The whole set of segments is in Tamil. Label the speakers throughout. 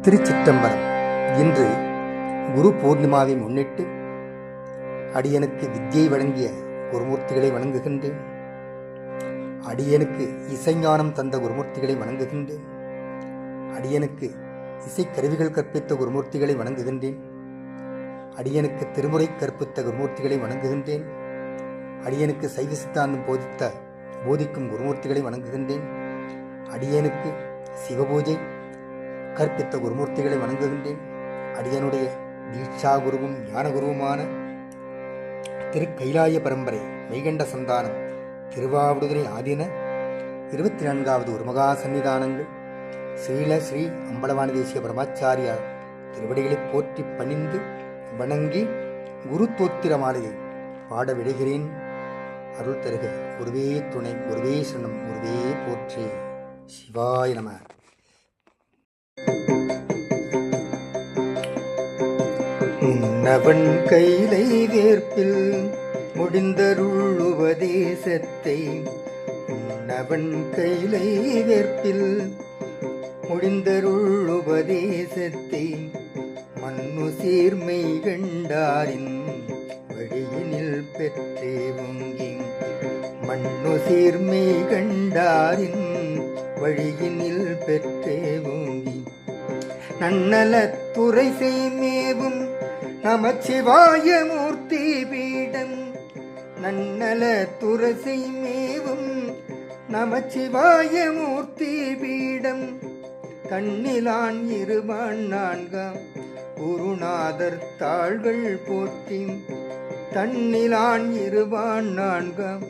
Speaker 1: திருச்சிற்றம்பலம். இன்று குரு பூர்ணிமாவை முன்னிட்டு அடியனுக்கு வித்தியை வழங்கிய குருமூர்த்திகளை வணங்குகின்றேன். அடியனுக்கு இசைஞானம் தந்த குருமூர்த்திகளை வணங்குகின்றேன். அடியனுக்கு இசைக்கருவிகள் கற்பித்த குருமூர்த்திகளை வணங்குகின்றேன். அடியனுக்கு திருமுறை கற்பித்த குருமூர்த்திகளை வணங்குகின்றேன். அடியனுக்கு சைவ சித்தாந்தம் போதித்த போதிக்கும் குருமூர்த்திகளை வணங்குகின்றேன். அடியனுக்கு சிவபூஜை கற்பித்த குருமூர்த்திகளை வணங்குகின்றேன். அடியனுடைய தீட்சா குருவும் ஞான குருவுமான திரு கைலாய பரம்பரை மெய்கண்ட சந்தானம் திருவாவடுதுறை ஆதீன இருபத்தி நான்காவது ஒரு மகா சன்னிதானங்கள். ஸ்ரீல ஸ்ரீ அம்பலவாணி தேசிய பிரம்மாச்சாரியார் திருவடிகளை போற்றி பணிந்து வணங்கி குரு தோத்திர மாலையை பாட விடுகிறேன். அருள் தருக. குருவே துணை. குருவே சரணம். குருவே போற்றி. சிவாய நம. உன்னவன் கைலை வேர்ப்பில் முடிந்தருள் உபதேசத்தை உன்னவன் கைலை வேர்ப்பில் முடிந்தருள் மண்ணு சீர்மை கண்டாரின் வழியினில் பெற்றே ஒங்கி மண்ணு சீர்மை கண்டாரின் வழியினில் பெற்றே ஓங்கி நன்னலத்துறை செய்மேவும் நமச்சிவாய மூர்த்தி பீடம் நன்னல துரசை மேவும். நமச்சிவாய மூர்த்தி பீடம் கண்ணிலான் இருமான் நான்காம். குருநாதர் தாள்கள் போற்றி தன்னிலான் இருவான் நான்கம்.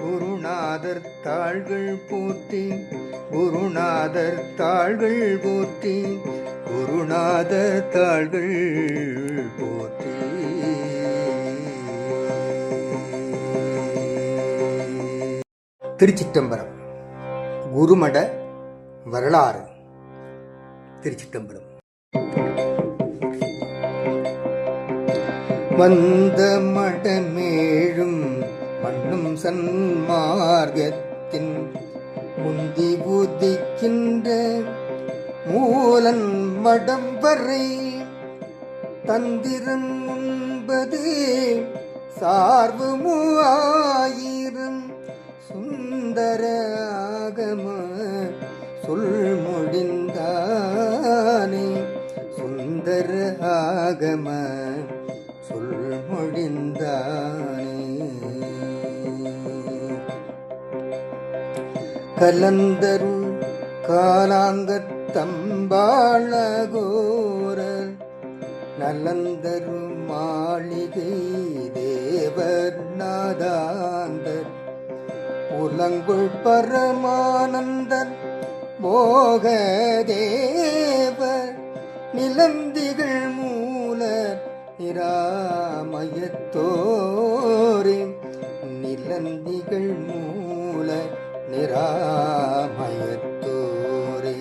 Speaker 1: குருநாதர் தாள்கள் போற்றி குருநாதர் தாள்கள் போற்றி குருநாதர் தாள்கள் போற்றி திருச்சிற்றம்பலம் குருமட வரலாறு. திருச்சிற்றம்பலம் வந்த மடமேழும் மண்ணும் சன்மார்க்கத்தின் முந்தி புதிக்கின்ற மூலன் மடம் வரை தந்திரம் உண்பது சார்பு மூவாயிரம் சுந்தர ஆகம சொல் முடிந்தானே சுந்தர ஆகம சொல் முடிந்தானே கலந்தருள் காலாங்கத்தம்பாளகோரர் நலந்தரு மாளிகை தேவர் நாதாந்தர் புலங்குள் பரமானந்தர் போகதேவர் நிலந்திகள் மூலர் நிராமயத்தோரே நிலந்திகள் மூல நிராமயத்தோரே.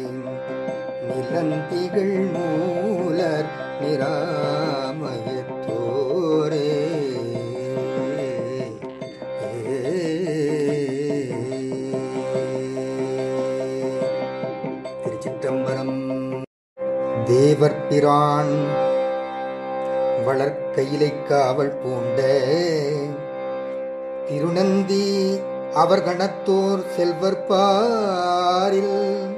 Speaker 1: நிலந்திகள் மூலர் நிராமயத்தோரே. திருச்சிற்றம்பலம் தேவர் பிரான் வளர்க்கையிலை காவல் பூண்ட திருநந்தி அவர் கணத்தோர் செல்வர் பாரில்.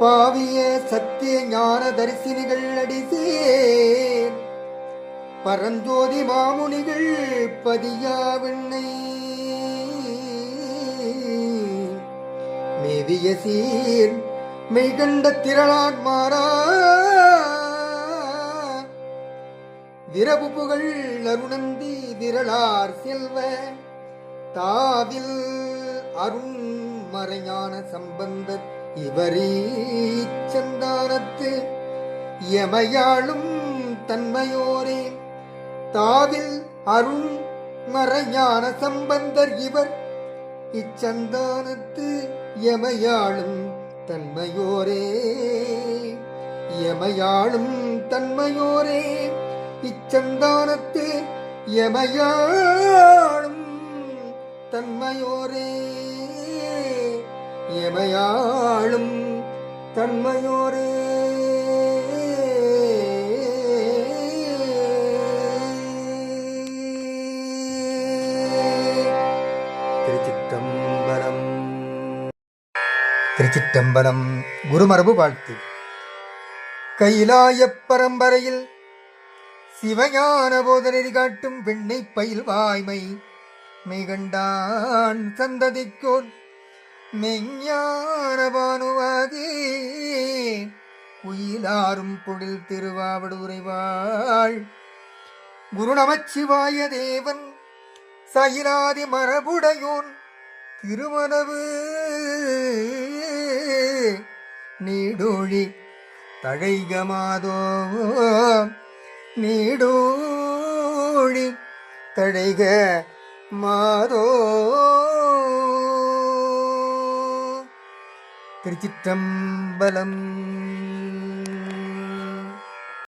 Speaker 1: பாவிய சத்திய ஞான தரிசினிகள் அடிசேர். பரஞ்சோதி மாமுனிகள் பதியாவிண்ணை மேவிய சீர் மெய்கண்ட திரளான் மாறா விரவு புகழ் அருணந்தி விரலார் செல்வ தாவில் அருண் சம்பந்த இவரே இவரீச்சந்தானத்து எமையாளும் தன்மையோரே. தாவில் அருண் மறைஞான சம்பந்தர் இவர் இச்சந்தானத்து எமையாளும் தன்மையோரே. எமையாளும் தன்மையோரே. இச்சந்தானத்து எமையாளும் தன்மையோரே. எமையாளும் தன்மையோரே. திருச்சிற்றம்பலம். திருச்சிற்றம்பலம் குருமரபு வாழ்த்து. கைலாய பரம்பரையில் சிவஞான போதனெறி காட்டும் பெண்ணை பயில் வாய்மை மெய்கண்டான் சந்ததிக்கோன் மெஞ்ஞான பானுவாகி குயிலாரும் பொழில் திருவாவடுரைவாள் குருநமச்சிவாய தேவன் சயிலாதி மரபுடையோன். திருமணவு நீடோழி தழைகமாதோ. நீடோழி தழைக மாதோ திருச்சிற்றம்பலம்